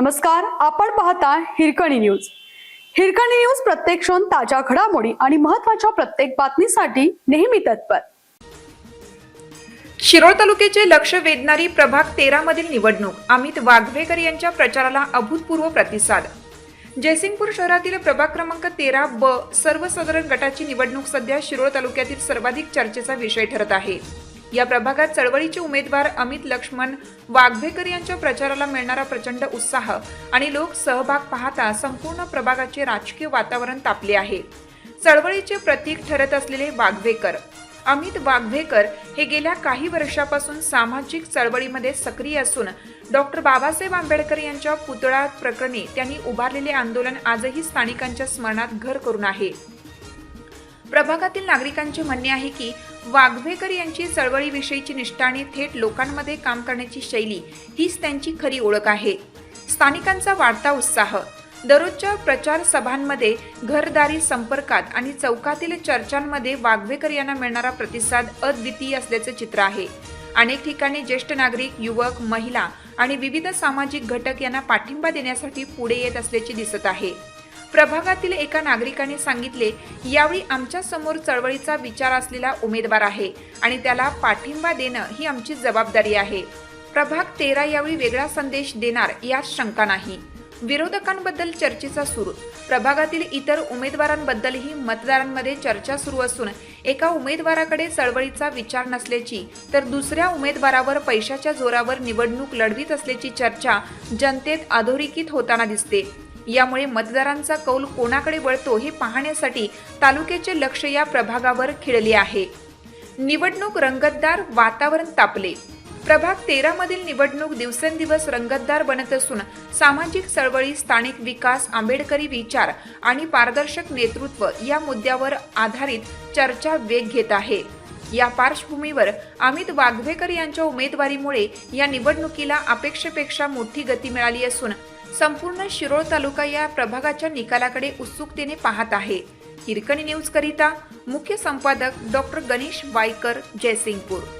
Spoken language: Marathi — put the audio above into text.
नमस्कार आपण पाहता हिरकणी न्यूज. हिरकणी न्यूज प्रत्येक क्षण ताज्या घडामोडी आणि महत्त्वाच्या प्रत्येक बातमीसाठी नेहमी तत्पर. शिरोळ तालुक्याचे लक्ष वेधणारी प्रभाग तेरा मधील निवडणूक अमित वाघवेकर यांच्या प्रचाराला अभूतपूर्व प्रतिसाद. जयसिंगपूर शहरातील प्रभाग क्रमांक तेरा ब सर्वसाधारण गटाची निवडणूक सध्या शिरोळ तालुक्यातील सर्वाधिक चर्चेचा विषय ठरत आहे. या प्रभागात चळवळीचे उमेदवार अमित लक्ष्मण वाघभेकर यांच्या प्रचाराला मिळणारा प्रचंड उत्साह आणि लोक सहभाग पाहता संपूर्ण प्रभागाचे राजकीय वातावरण तापले आहे. चळवळीचे प्रतीक ठरत असलेले वाघवेकर अमित वाघवेकर हे गेल्या काही वर्षापासून सामाजिक चळवळीमध्ये सक्रिय असून डॉक्टर बाबासाहेब आंबेडकर यांच्या पुतळा प्रकरणी त्यांनी उभारलेले आंदोलन आजही स्थानिकांच्या स्मरणात घर करून आहे. प्रभागातील नागरिकांचे म्हणणे आहे की वाघवेकर यांची चळवळीविषयीची निष्ठा आणि थेट लोकांमध्ये काम करण्याची शैली हीच त्यांची खरी ओळख आहे. स्थानिकांचा वाढता उत्साह दररोजच्या प्रचार सभांमध्ये घरदारी संपर्कात आणि चौकातील चर्चांमध्ये वाघवेकर यांना मिळणारा प्रतिसाद अद्वितीय असल्याचं चित्र आहे. अनेक ठिकाणी ज्येष्ठ नागरिक युवक महिला आणि विविध सामाजिक घटक यांना पाठिंबा देण्यासाठी पुढे येत असल्याचे दिसत आहे. प्रभागातील एका नागरिकाने सांगितले यावेळी आमच्यासमोर चळवळीचा विचार असलेला उमेदवार आहे आणि त्याला पाठिंबा देणं ही आमची जबाबदारी आहे. प्रभाग तेरा यावेळी वेगळा संदेश देणार यात शंका नाही. विरोधकांबद्दल चर्चेचा सूर. प्रभागातील इतर उमेदवारांबद्दलही मतदारांमध्ये चर्चा सुरू असून एका उमेदवाराकडे चळवळीचा विचार नसल्याची तर दुसऱ्या उमेदवारावर पैशाच्या जोरावर निवडणूक लढवीत असल्याची चर्चा जनतेत अधोरेखित होताना दिसते. यामुळे मतदारांचा कौल कोणाकडे वळतो हे पाहण्यासाठी तालुक्याचे लक्ष या प्रभागावर खिळले आहे. निवडणूक रंगतदार वातावरण तापले. प्रभाग तेरा मधील निवडणूक दिवसेंदिवस रंगतदार बनत असून सामाजिक चळवळी स्थानिक विकास आंबेडकरी विचार आणि पारदर्शक नेतृत्व या मुद्द्यावर आधारित चर्चा वेग घेत आहे. या पार्श्वभूमीवर अमित वाघवेकर यांच्या उमेदवारीमुळे या निवडणुकीला अपेक्षेपेक्षा मोठी गती मिळाली असून संपूर्ण शिरोळ तालुका या प्रभागाच्या निकालाकडे उत्सुकतेने पाहत आहे. हिरकणी न्यूज करिता मुख्य संपादक डॉक्टर गणेश वायकर जयसिंगपूर.